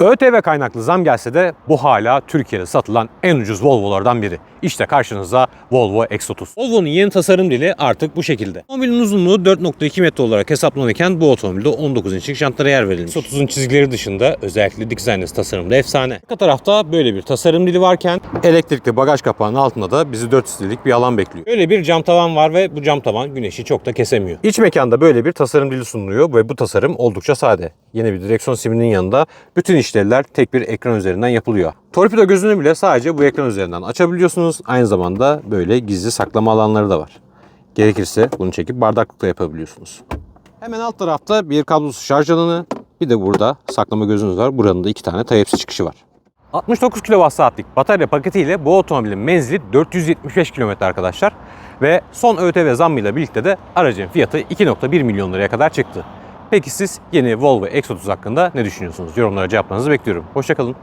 ÖTV kaynaklı zam gelse de bu hala Türkiye'de satılan en ucuz Volvo'lardan biri. İşte karşınızda Volvo X30. Volvo'nun yeni tasarım dili artık bu şekilde. Otomobilin uzunluğu 4.2 metre olarak hesaplanırken bu otomobilde 19 inçlik jantlara yer verilmiş. X30'un çizgileri dışında özellikle dizaynlısı tasarımda efsane. Arka tarafta böyle bir tasarım dili varken elektrikli bagaj kapağının altında da bizi 4 litrelik bir alan bekliyor. Böyle bir cam tavan var ve bu cam tavan güneşi çok da kesemiyor. İç mekanda böyle bir tasarım dili sunuluyor ve bu tasarım oldukça sade. Yeni bir direksiyon siminin yanında bütün işlevler tek bir ekran üzerinden yapılıyor. Torpido gözünü bile sadece bu ekran üzerinden açabiliyorsunuz. Aynı zamanda böyle gizli saklama alanları da var. Gerekirse bunu çekip bardaklıkta yapabiliyorsunuz. Hemen alt tarafta bir kablosuz şarj alanı, bir de burada saklama gözünüz var. Buranın da iki tane Type-C çıkışı var. 69 kWh'lik batarya paketiyle bu otomobilin menzili 475 km arkadaşlar. Ve son ÖTV zammıyla birlikte de aracın fiyatı 2.1 milyon liraya kadar çıktı. Peki siz yeni Volvo X30 hakkında ne düşünüyorsunuz? Yorumlara cevaplarınızı bekliyorum. Hoşçakalın.